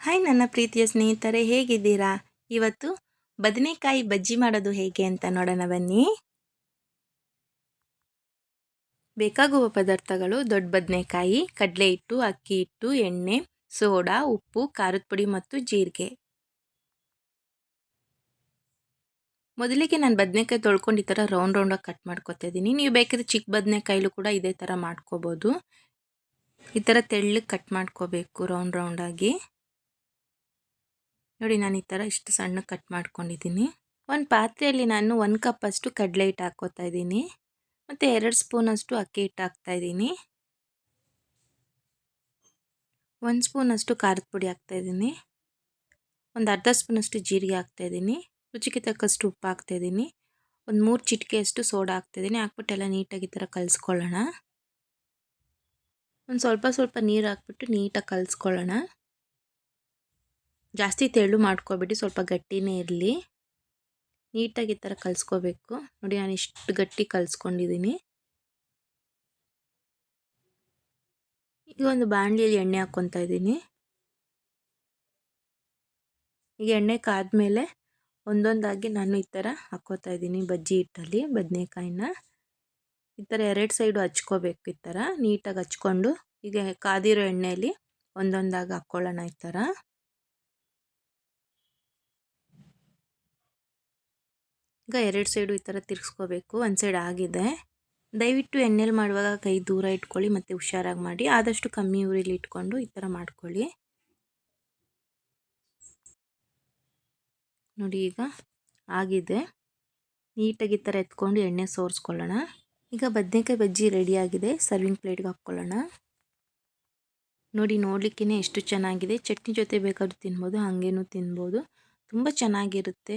Hi ನನ್ನ ಪ್ರೀತಿಯ ಸ್ನೇಹಿತರೆ, ಹೇಗಿದ್ದೀರಾ? ಇವತ್ತು ಬದನೆಕಾಯಿ ಬಜ್ಜಿ ಮಾಡೋದು ಹೇಗೆ ಅಂತ ನೋಡೋಣ ಬನ್ನಿ. ಬೇಕಾಗುವ ಪದಾರ್ಥಗಳು ದೊಡ್ಡ ಬದನೆಕಾಯಿ, ಕಡಲೆ ಹಿಟ್ಟು, ಅಕ್ಕಿ ಹಿಟ್ಟು, ಎಣ್ಣೆ, ಸೋಡಾ, ಉಪ್ಪು, ಖಾರದ ಪುಡಿ ಮತ್ತು ಜೀರಿಗೆ. ಮೊದಲಿಗೆ ನಾನು ಬದನೆಕಾಯಿ ತೊಳ್ಕೊಂಡು ಈ ಥರ ರೌಂಡ್ ರೌಂಡಾಗಿ ಕಟ್ ಮಾಡ್ಕೊತಾ ಇದ್ದೀನಿ. ನೀವು ಬೇಕಿದ್ರೆ ಚಿಕ್ಕ ಬದನೆಕಾಯಿಲೂ ಕೂಡ ಇದೇ ಥರ ಮಾಡ್ಕೋಬೋದು. ಈ ಥರ ತೆಳ್ಳಗೆ ಕಟ್ ಮಾಡ್ಕೋಬೇಕು ರೌಂಡ್ ರೌಂಡಾಗಿ ನೋಡಿ ನಾನು ಈ ಥರ ಇಷ್ಟು ಸಣ್ಣ ಕಟ್ ಮಾಡ್ಕೊಂಡಿದ್ದೀನಿ. ಒಂದು ಪಾತ್ರೆಯಲ್ಲಿ ನಾನು ಒಂದು ಕಪ್ಪಷ್ಟು ಕಡಲೆ ಹಿಟ್ಟು ಹಾಕ್ಕೋತಾ ಇದ್ದೀನಿ. ಮತ್ತು ಎರಡು ಸ್ಪೂನಷ್ಟು ಅಕ್ಕಿ ಹಿಟ್ಟು ಹಾಕ್ತಾಯಿದ್ದೀನಿ ಒಂದು ಸ್ಪೂನಷ್ಟು ಖಾರದ ಪುಡಿ ಹಾಕ್ತಾಯಿದ್ದೀನಿ ಒಂದು ಅರ್ಧ ಸ್ಪೂನಷ್ಟು ಜೀರಿಗೆ ಹಾಕ್ತಾಯಿದ್ದೀನಿ ರುಚಿಗೆ ತಕ್ಕಷ್ಟು ಉಪ್ಪು ಹಾಕ್ತಾಯಿದ್ದೀನಿ ಒಂದು ಮೂರು ಚಿಟಿಕೆಯಷ್ಟು ಸೋಡಾ ಹಾಕ್ತಾಯಿದ್ದೀನಿ ಹಾಕ್ಬಿಟ್ಟು ಎಲ್ಲ ನೀಟಾಗಿ ಈ ಥರ ಕಲಿಸ್ಕೊಳ್ಳೋಣ. ಒಂದು ಸ್ವಲ್ಪ ಸ್ವಲ್ಪ ನೀರು ಹಾಕ್ಬಿಟ್ಟು ನೀಟಾಗಿ ಕಲಿಸ್ಕೊಳ್ಳೋಣ. ಜಾಸ್ತಿ ತೆಳು ಮಾಡ್ಕೊಬೇಡಿ, ಸ್ವಲ್ಪ ಗಟ್ಟಿನೇ ಇರಲಿ. ನೀಟಾಗಿ ಈ ಥರ ಕಲಿಸ್ಕೋಬೇಕು. ನೋಡಿ, ನಾನು ಇಷ್ಟು ಗಟ್ಟಿ ಕಲಿಸ್ಕೊಂಡಿದ್ದೀನಿ. ಈಗ ಒಂದು ಬಾಣಲಿಯಲ್ಲಿ ಎಣ್ಣೆ ಹಾಕ್ಕೊತಾ ಇದ್ದೀನಿ. ಈಗ ಎಣ್ಣೆ ಕಾದ್ಮೇಲೆ ಒಂದೊಂದಾಗಿ ನಾನು ಈ ಥರ ಹಾಕ್ಕೋತಾ ಇದ್ದೀನಿ ಬಜ್ಜಿ ಹಿಟ್ಟಲ್ಲಿ, ಬದನೆಕಾಯಿನ. ಈ ಥರ ಎರಡು ಸೈಡು ಹಚ್ಕೋಬೇಕು ಈ ಥರ, ನೀಟಾಗಿ ಹಚ್ಕೊಂಡು. ಈಗ ಕಾದಿರೋ ಎಣ್ಣೆಯಲ್ಲಿ ಒಂದೊಂದಾಗಿ ಹಾಕ್ಕೊಳ್ಳೋಣ ಈ ಥರ. ಈಗ ಎರಡು ಸೈಡು ಈ ಥರ ತಿರ್ಗಿಸ್ಕೋಬೇಕು, ಒಂದು ಸೈಡ್ ಆಗಿದೆ. ದಯವಿಟ್ಟು ಎಣ್ಣೆಲಿ ಮಾಡುವಾಗ ಕೈ ದೂರ ಇಟ್ಕೊಳ್ಳಿ, ಮತ್ತು ಹುಷಾರಾಗಿ ಮಾಡಿ. ಆದಷ್ಟು ಕಮ್ಮಿ ಊರಿಲಿ ಇಟ್ಕೊಂಡು ಈ ಥರ ಮಾಡ್ಕೊಳ್ಳಿ. ನೋಡಿ ಈಗ ಆಗಿದೆ. ನೀಟಾಗಿ ಈ ಥರ ಎತ್ಕೊಂಡು ಎಣ್ಣೆ ಸೋರಿಸ್ಕೊಳ್ಳೋಣ. ಈಗ ಬದನೆಕಾಯಿ ಬಜ್ಜಿ ರೆಡಿಯಾಗಿದೆ ಸರ್ವಿಂಗ್ ಪ್ಲೇಟ್ಗೆ ಹಾಕ್ಕೊಳ್ಳೋಣ. ನೋಡಿ ನೋಡಲಿಕ್ಕೇ ಎಷ್ಟು ಚೆನ್ನಾಗಿದೆ. ಚಟ್ನಿ ಜೊತೆ ಬೇಕಾದ್ರೂ ತಿನ್ಬೋದು, ಹಾಗೇನೂ ತಿನ್ಬೋದು. ತುಂಬ ಚೆನ್ನಾಗಿರುತ್ತೆ.